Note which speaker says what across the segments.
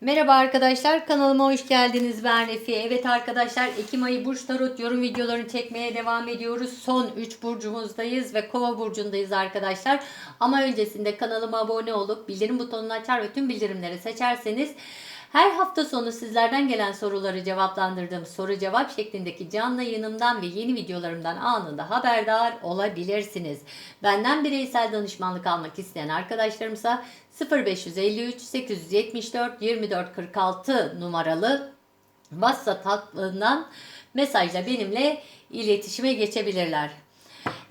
Speaker 1: Merhaba arkadaşlar kanalıma hoş geldiniz ben Refiye. Evet arkadaşlar Ekim ayı burç tarot yorum videolarını çekmeye devam ediyoruz. Son 3 burcumuzdayız ve kova burcundayız arkadaşlar. Ama öncesinde kanalıma abone olup bildirim butonunu açar ve tüm bildirimleri seçerseniz her hafta sonu sizlerden gelen soruları cevaplandırdığım soru cevap şeklindeki canlı yayınımdan ve yeni videolarımdan anında haberdar olabilirsiniz. Benden bireysel danışmanlık almak isteyen arkadaşlarımsa 0553 874 24 46 numaralı WhatsApp hattından mesajla benimle iletişime geçebilirler.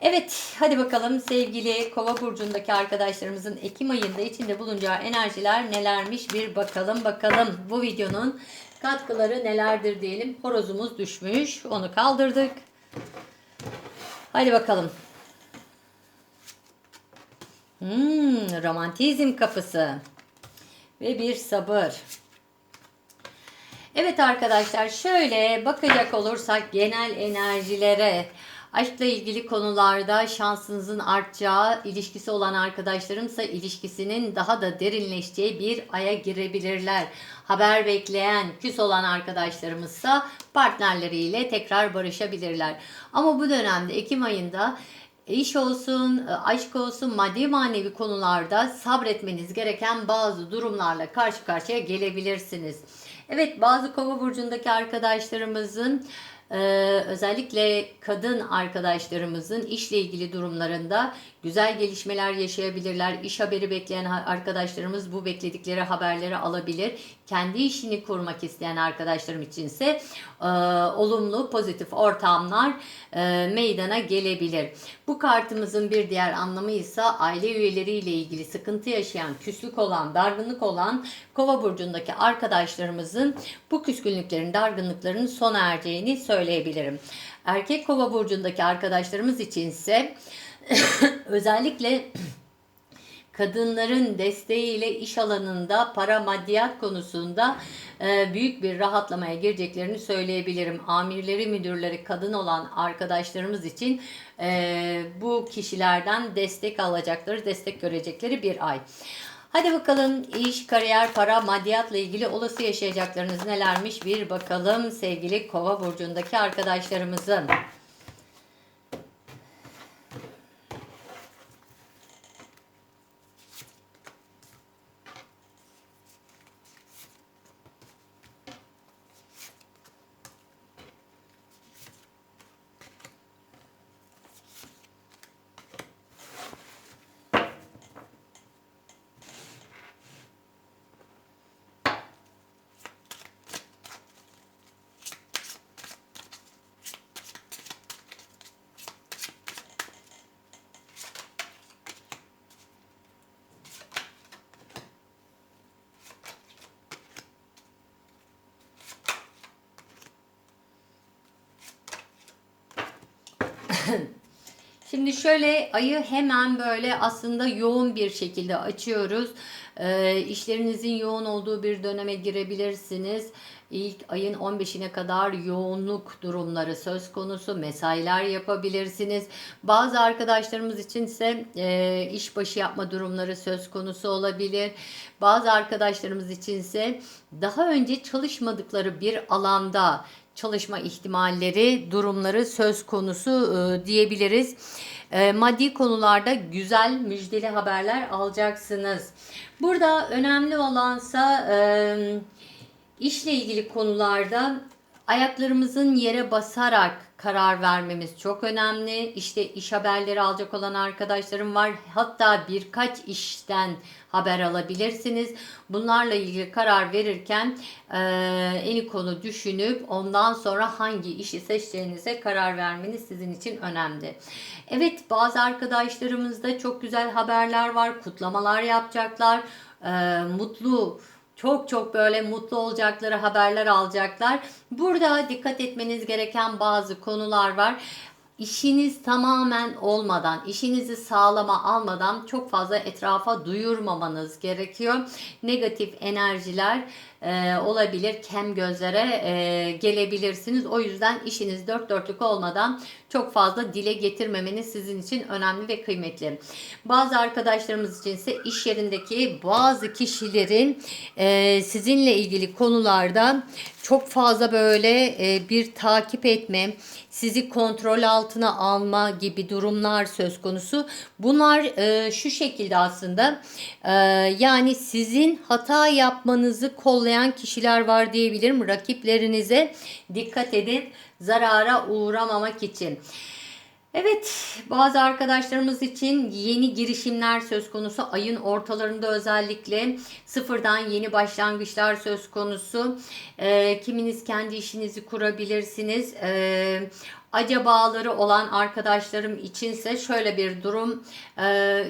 Speaker 1: Evet hadi bakalım sevgili kova burcundaki arkadaşlarımızın Ekim ayında içinde bulunacağı enerjiler nelermiş bir bakalım bakalım. Bu videonun katkıları nelerdir diyelim. Horozumuz düşmüş onu kaldırdık. Hadi bakalım. Hmm, romantizm kapısı ve bir sabır. Evet arkadaşlar şöyle bakacak olursak genel enerjilere aşkla ilgili konularda şansınızın artacağı ilişkisi olan arkadaşlarımsa ilişkisinin daha da derinleşeceği bir aya girebilirler. Haber bekleyen küs olan arkadaşlarımızsa partnerleriyle tekrar barışabilirler. Ama bu dönemde Ekim ayında İş olsun, aşk olsun, maddi manevi konularda sabretmeniz gereken bazı durumlarla karşı karşıya gelebilirsiniz. Evet bazı kova burcundaki arkadaşlarımızın e, özellikle kadın arkadaşlarımızın işle ilgili durumlarında güzel gelişmeler yaşayabilirler. İş haberi bekleyen arkadaşlarımız bu bekledikleri haberleri alabilir. Kendi işini kurmak isteyen arkadaşlarım içinse e, olumlu pozitif ortamlar e, meydana gelebilir. Bu kartımızın bir diğer anlamı ise aile üyeleriyle ilgili sıkıntı yaşayan, küslük olan, dargınlık olan Kova burcundaki arkadaşlarımızın bu küskünlüklerin, dargınlıklarının sona ereceğini söyleyebilirim. Erkek Kova burcundaki arkadaşlarımız için ise özellikle kadınların desteğiyle iş alanında para maddiyat konusunda e, büyük bir rahatlamaya gireceklerini söyleyebilirim. Amirleri, müdürleri kadın olan arkadaşlarımız için e, bu kişilerden destek alacakları, destek görecekleri bir ay. Hadi bakalım iş, kariyer, para, maddiyatla ilgili olası yaşayacaklarınız nelermiş bir bakalım sevgili kova burcundaki arkadaşlarımızın. Şimdi şöyle ayı hemen böyle aslında yoğun bir şekilde açıyoruz. E, işlerinizin yoğun olduğu bir döneme girebilirsiniz. İlk ayın 15'ine kadar yoğunluk durumları söz konusu. Mesailer yapabilirsiniz. Bazı arkadaşlarımız için ise e, işbaşı yapma durumları söz konusu olabilir. Bazı arkadaşlarımız için ise daha önce çalışmadıkları bir alanda çalışma ihtimalleri, durumları söz konusu e, diyebiliriz. E, maddi konularda güzel müjdeli haberler alacaksınız. Burada önemli olansa e, işle ilgili konularda ayaklarımızın yere basarak karar vermemiz çok önemli. İşte iş haberleri alacak olan arkadaşlarım var. Hatta birkaç işten haber alabilirsiniz. Bunlarla ilgili karar verirken e, en konu düşünüp ondan sonra hangi işi seçeceğinize karar vermeniz sizin için önemli. Evet bazı arkadaşlarımızda çok güzel haberler var. Kutlamalar yapacaklar. E, mutlu çok çok böyle mutlu olacakları haberler alacaklar. Burada dikkat etmeniz gereken bazı konular var. İşiniz tamamen olmadan, işinizi sağlama almadan çok fazla etrafa duyurmamanız gerekiyor. Negatif enerjiler e, olabilir, kem gözlere e, gelebilirsiniz. O yüzden işiniz dört dörtlük olmadan çok fazla dile getirmemeniz sizin için önemli ve kıymetli. Bazı arkadaşlarımız için ise iş yerindeki bazı kişilerin e, sizinle ilgili konularda çok fazla böyle e, bir takip etme, sizi kontrol altına alma gibi durumlar söz konusu. Bunlar e, şu şekilde aslında e, yani sizin hata yapmanızı kollayan kişiler var diyebilirim. Rakiplerinize dikkat edin zarara uğramamak için. Evet, bazı arkadaşlarımız için yeni girişimler söz konusu. Ayın ortalarında özellikle sıfırdan yeni başlangıçlar söz konusu. Ee, kiminiz kendi işinizi kurabilirsiniz. Ee, acabaları olan arkadaşlarım içinse şöyle bir durum. Ee,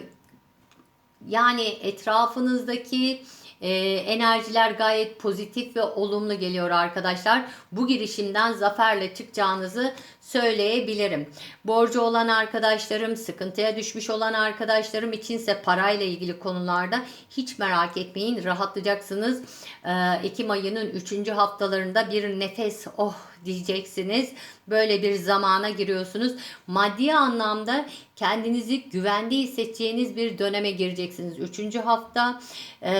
Speaker 1: yani etrafınızdaki e, enerjiler gayet pozitif ve olumlu geliyor arkadaşlar. Bu girişimden zaferle çıkacağınızı söyleyebilirim. Borcu olan arkadaşlarım, sıkıntıya düşmüş olan arkadaşlarım içinse parayla ilgili konularda hiç merak etmeyin rahatlayacaksınız. Ee, Ekim ayının 3. haftalarında bir nefes oh diyeceksiniz. Böyle bir zamana giriyorsunuz. Maddi anlamda kendinizi güvende hissedeceğiniz bir döneme gireceksiniz. Üçüncü hafta e,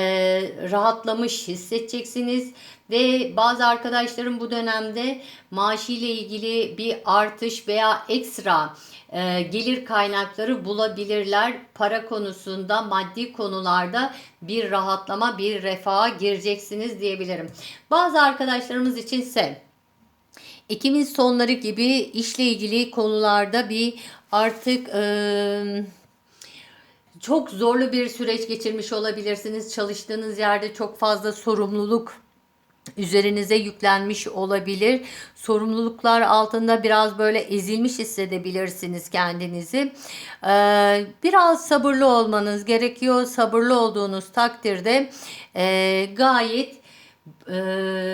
Speaker 1: rahatlamış hissedeceksiniz. Ve bazı arkadaşlarım bu dönemde maaşıyla ilgili bir artış veya ekstra e, gelir kaynakları bulabilirler. Para konusunda, maddi konularda bir rahatlama, bir refaha gireceksiniz diyebilirim. Bazı arkadaşlarımız içinse Ekim'in sonları gibi işle ilgili konularda bir artık e, çok zorlu bir süreç geçirmiş olabilirsiniz. Çalıştığınız yerde çok fazla sorumluluk üzerinize yüklenmiş olabilir. Sorumluluklar altında biraz böyle ezilmiş hissedebilirsiniz kendinizi. Ee, biraz sabırlı olmanız gerekiyor. Sabırlı olduğunuz takdirde e, gayet e,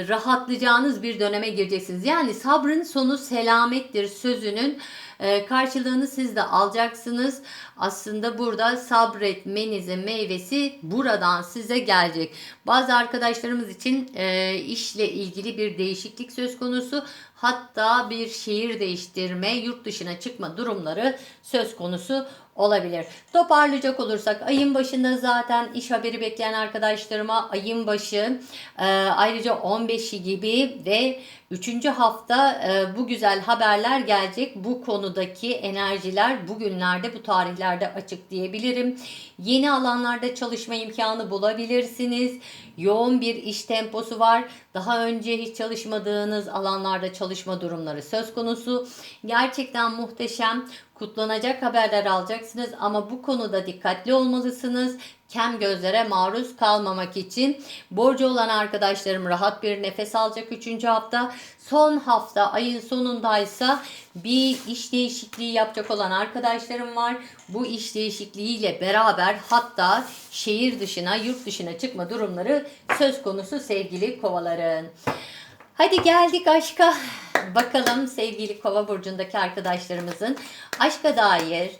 Speaker 1: rahatlayacağınız bir döneme gireceksiniz. Yani sabrın sonu selamettir sözünün e, karşılığını siz de alacaksınız. Aslında burada sabretmenizin meyvesi buradan size gelecek. Bazı arkadaşlarımız için e, işle ilgili bir değişiklik söz konusu. Hatta bir şehir değiştirme, yurt dışına çıkma durumları söz konusu olabilir. Toparlayacak olursak ayın başında zaten iş haberi bekleyen arkadaşlarıma ayın başı e, ayrıca 15'i gibi ve 3. hafta e, bu güzel haberler gelecek. Bu konudaki enerjiler bugünlerde bu tarihlerde açık diyebilirim. Yeni alanlarda çalışma imkanı bulabilirsiniz. Yoğun bir iş temposu var. Daha önce hiç çalışmadığınız alanlarda çalışma durumları söz konusu. Gerçekten muhteşem kutlanacak haberler alacaksınız ama bu konuda dikkatli olmalısınız. Kem gözlere maruz kalmamak için borcu olan arkadaşlarım rahat bir nefes alacak 3. hafta. Son hafta ayın sonundaysa bir iş değişikliği yapacak olan arkadaşlarım var. Bu iş değişikliğiyle beraber hatta şehir dışına, yurt dışına çıkma durumları söz konusu sevgili kovaların. Hadi geldik aşka. Bakalım sevgili kova burcundaki arkadaşlarımızın aşka dair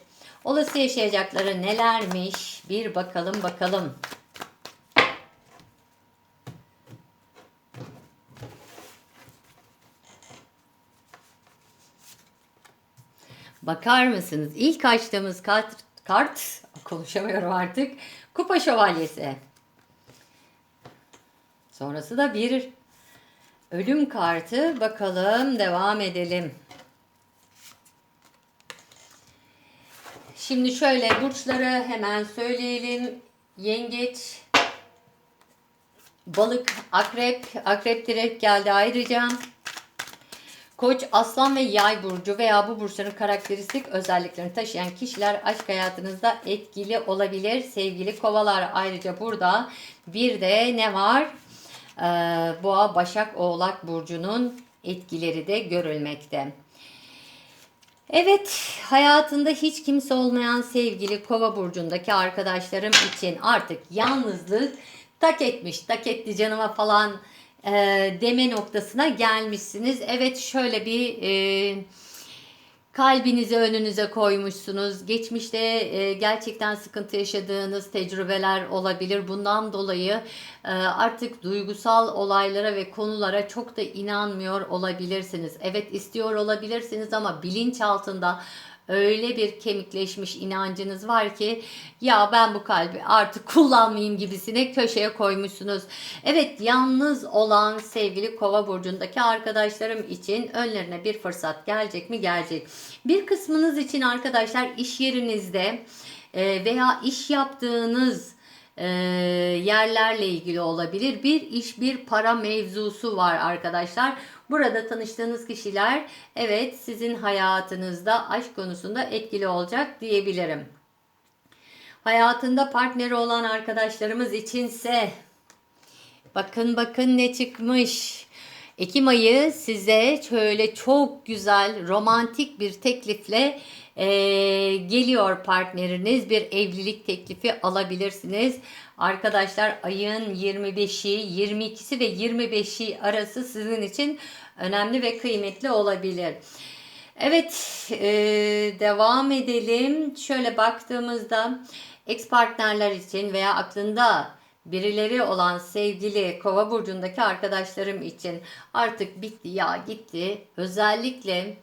Speaker 1: olası yaşayacakları nelermiş? Bir bakalım bakalım. Bakar mısınız? İlk açtığımız kart, kart konuşamıyorum artık. Kupa şövalyesi. Sonrası da bir ölüm kartı. Bakalım devam edelim. Şimdi şöyle burçları hemen söyleyelim. Yengeç, balık, akrep, akrep direkt geldi ayrıca. Koç, aslan ve yay burcu veya bu burçların karakteristik özelliklerini taşıyan kişiler aşk hayatınızda etkili olabilir. Sevgili kovalar ayrıca burada bir de ne var? Ee, Boğa, Başak, Oğlak burcunun etkileri de görülmekte. Evet, hayatında hiç kimse olmayan sevgili Kova burcundaki arkadaşlarım için artık yalnızlık tak etmiş, tak etti canıma falan e, deme noktasına gelmişsiniz. Evet, şöyle bir e, kalbinizi önünüze koymuşsunuz. Geçmişte e, gerçekten sıkıntı yaşadığınız tecrübeler olabilir. Bundan dolayı e, artık duygusal olaylara ve konulara çok da inanmıyor olabilirsiniz. Evet istiyor olabilirsiniz ama bilinç altında öyle bir kemikleşmiş inancınız var ki ya ben bu kalbi artık kullanmayayım gibisine köşeye koymuşsunuz. Evet yalnız olan sevgili kova burcundaki arkadaşlarım için önlerine bir fırsat gelecek mi gelecek. Bir kısmınız için arkadaşlar iş yerinizde veya iş yaptığınız e, yerlerle ilgili olabilir. Bir iş bir para mevzusu var arkadaşlar. Burada tanıştığınız kişiler evet sizin hayatınızda aşk konusunda etkili olacak diyebilirim. Hayatında partneri olan arkadaşlarımız içinse bakın bakın ne çıkmış. Ekim ayı size şöyle çok güzel romantik bir teklifle e, geliyor partneriniz. Bir evlilik teklifi alabilirsiniz. Arkadaşlar ayın 25'i, 22'si ve 25'i arası sizin için önemli ve kıymetli olabilir. Evet, e, devam edelim. Şöyle baktığımızda ex partnerler için veya aklında birileri olan sevgili kova burcundaki arkadaşlarım için artık bitti ya gitti. Özellikle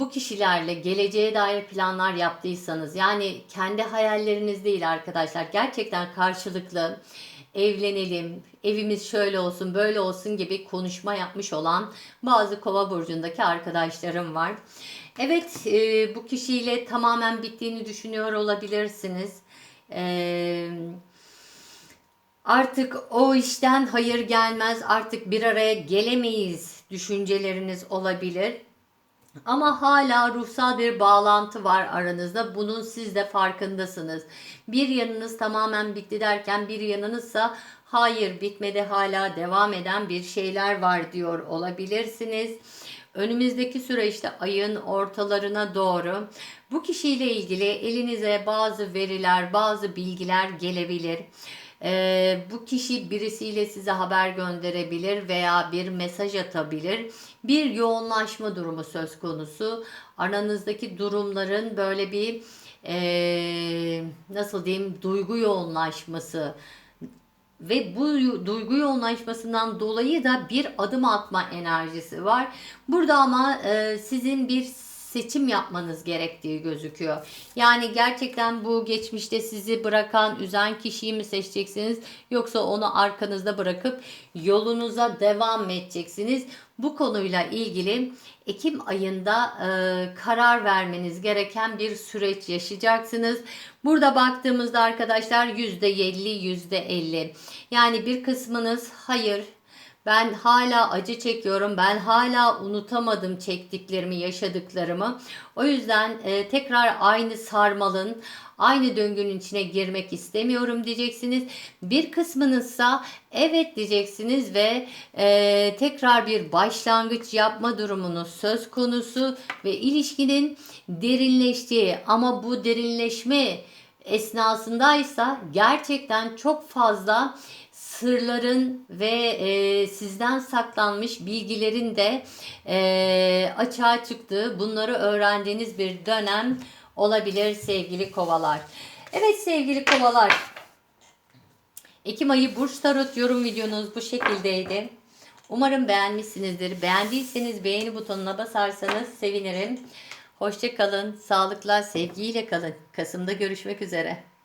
Speaker 1: bu kişilerle geleceğe dair planlar yaptıysanız yani kendi hayalleriniz değil arkadaşlar gerçekten karşılıklı evlenelim, evimiz şöyle olsun, böyle olsun gibi konuşma yapmış olan bazı kova burcundaki arkadaşlarım var. Evet, e, bu kişiyle tamamen bittiğini düşünüyor olabilirsiniz. Eee Artık o işten hayır gelmez, artık bir araya gelemeyiz düşünceleriniz olabilir. Ama hala ruhsal bir bağlantı var aranızda. Bunun siz de farkındasınız. Bir yanınız tamamen bitti derken bir yanınızsa hayır bitmedi hala devam eden bir şeyler var diyor olabilirsiniz. Önümüzdeki süreçte ayın ortalarına doğru bu kişiyle ilgili elinize bazı veriler, bazı bilgiler gelebilir. Ee, bu kişi birisiyle size haber gönderebilir veya bir mesaj atabilir. Bir yoğunlaşma durumu söz konusu. Aranızdaki durumların böyle bir ee, nasıl diyeyim duygu yoğunlaşması ve bu duygu yoğunlaşmasından dolayı da bir adım atma enerjisi var. Burada ama e, sizin bir seçim yapmanız gerektiği gözüküyor. Yani gerçekten bu geçmişte sizi bırakan, üzen kişiyi mi seçeceksiniz yoksa onu arkanızda bırakıp yolunuza devam edeceksiniz? Bu konuyla ilgili Ekim ayında e, karar vermeniz gereken bir süreç yaşayacaksınız. Burada baktığımızda arkadaşlar %50 %50 yani bir kısmınız hayır ben hala acı çekiyorum. Ben hala unutamadım çektiklerimi, yaşadıklarımı. O yüzden e, tekrar aynı sarmalın, aynı döngünün içine girmek istemiyorum diyeceksiniz. Bir kısmınızsa evet diyeceksiniz ve e, tekrar bir başlangıç yapma durumunuz söz konusu ve ilişkinin derinleştiği ama bu derinleşme esnasındaysa gerçekten çok fazla sırların ve e, sizden saklanmış bilgilerin de e, açığa çıktığı, bunları öğrendiğiniz bir dönem olabilir sevgili kovalar. Evet sevgili kovalar. Ekim ayı Burç Tarot yorum videonuz bu şekildeydi. Umarım beğenmişsinizdir. Beğendiyseniz beğeni butonuna basarsanız sevinirim. Hoşçakalın, sağlıkla, sevgiyle kalın. Kasım'da görüşmek üzere.